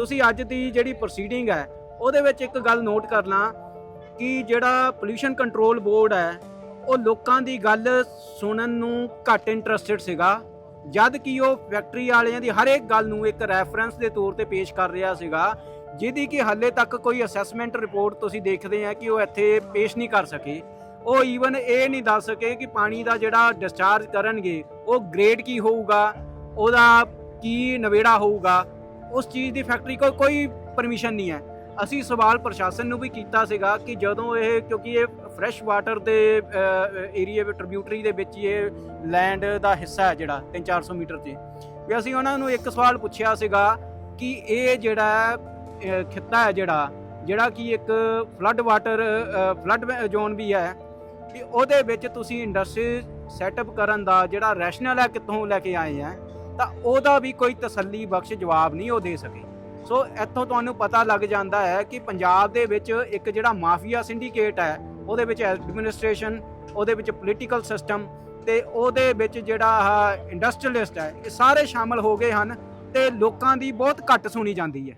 ਤੁਸੀਂ ਅੱਜ ਦੀ ਜਿਹੜੀ ਪ੍ਰੋਸੀਡਿੰਗ ਹੈ, ਉਹਦੇ ਵਿੱਚ ਇੱਕ ਗੱਲ ਨੋਟ ਕਰਨਾ ਕਿ ਜਿਹੜਾ ਪੋਲੂਸ਼ਨ ਕੰਟਰੋਲ ਬੋਰਡ ਹੈ, ਉਹ ਲੋਕਾਂ ਦੀ ਗੱਲ ਸੁਣਨ ਨੂੰ ਘੱਟ ਇੰਟਰਸਟਿਡ ਸੀਗਾ। ਜਦ ਕਿ ਉਹ ਫੈਕਟਰੀ ਵਾਲਿਆਂ ਦੀ ਹਰ ਇੱਕ ਗੱਲ ਨੂੰ ਇੱਕ ਰੈਫਰੈਂਸ ਦੇ ਤੌਰ ਤੇ ਪੇਸ਼ ਕਰ ਰਿਹਾ ਸੀਗਾ, ਜਿਹਦੀ ਕਿ ਹਾਲੇ ਤੱਕ ਕੋਈ ਅਸੈਸਮੈਂਟ ਰਿਪੋਰਟ ਤੁਸੀਂ ਦੇਖਦੇ ਆ ਕਿ ਉਹ ਇੱਥੇ ਪੇਸ਼ ਨਹੀਂ ਕਰ ਸਕੇ। ਉਹ ਈਵਨ ਇਹ ਨਹੀਂ ਦੱਸ ਸਕੇ ਕਿ ਪਾਣੀ ਦਾ ਜਿਹੜਾ ਡਿਸਚਾਰਜ ਕਰਨਗੇ, ਉਹ ਗ੍ਰੇਡ ਕੀ ਹੋਊਗਾ, ਉਹਦਾ ਕੀ ਨਵੇੜਾ ਹੋਊਗਾ ਉਸ ਚੀਜ਼ ਦੀ ਫੈਕਟਰੀ ਕੋਲ ਕੋਈ ਪਰਮਿਸ਼ਨ ਨਹੀਂ ਹੈ। ਅਸੀਂ ਸਵਾਲ ਪ੍ਰਸ਼ਾਸਨ ਨੂੰ ਵੀ ਕੀਤਾ ਸੀਗਾ ਕਿ ਜਦੋਂ ਇਹ ਕਿਉਂਕਿ ਇਹ ਫਰੈਸ਼ ਵਾਟਰ ਦੇ ਏਰੀਆ ਵਿੱਚ ਟ੍ਰਿਬਿਊਟਰੀ ਦੇ ਵਿੱਚ ਇਹ ਲੈਂਡ ਦਾ ਹਿੱਸਾ ਹੈ ਜਿਹੜਾ 3-400 ਮੀਟਰ 'ਚ ਵੀ ਅਸੀਂ ਉਹਨਾਂ ਨੂੰ ਇੱਕ ਸਵਾਲ ਪੁੱਛਿਆ ਸੀਗਾ ਕਿ ਇਹ ਜਿਹੜਾ ਖਿੱਤਾ ਹੈ ਜਿਹੜਾ ਜਿਹੜਾ ਕਿ ਇੱਕ ਫਲੱਡ ਵਾਟਰ ਫਲੱਡ ਜ਼ੋਨ ਵੀ ਹੈ ਕਿ ਉਹਦੇ ਵਿੱਚ ਤੁਸੀਂ ਇੰਡਸਟਰੀ ਸੈਟਅਪ ਕਰਨ ਦਾ ਜਿਹੜਾ ਰੈਸ਼ਨਲ ਹੈ ਕਿੱਥੋਂ ਲੈ ਕੇ ਆਏ ਆ ਤਾਂ ਉਹਦਾ ਵੀ ਕੋਈ ਤਸੱਲੀ ਬਖਸ਼ ਜਵਾਬ ਨਹੀਂ ਉਹ ਦੇ ਸਕੇ। ਸੋ ਇੱਥੋਂ ਤੁਹਾਨੂੰ ਪਤਾ ਲੱਗ ਜਾਂਦਾ ਹੈ ਕਿ ਪੰਜਾਬ ਦੇ ਵਿੱਚ ਇੱਕ ਜਿਹੜਾ ਮਾਫੀਆ ਸਿੰਡੀਕੇਟ ਹੈ, ਉਹਦੇ ਵਿੱਚ ਐਡਮਿਨਿਸਟ੍ਰੇਸ਼ਨ, ਉਹਦੇ ਵਿੱਚ ਪੋਲੀਟੀਕਲ ਸਿਸਟਮ ਤੇ ਉਹਦੇ ਵਿੱਚ ਜਿਹੜਾ ਇੰਡਸਟਰੀਅਲਿਸਟ ਹੈ, ਇਹ ਸਾਰੇ ਸ਼ਾਮਲ ਹੋ ਗਏ ਹਨ ਤੇ ਲੋਕਾਂ ਦੀ ਬਹੁਤ ਘੱਟ ਸੁਣੀ ਜਾਂਦੀ ਹੈ।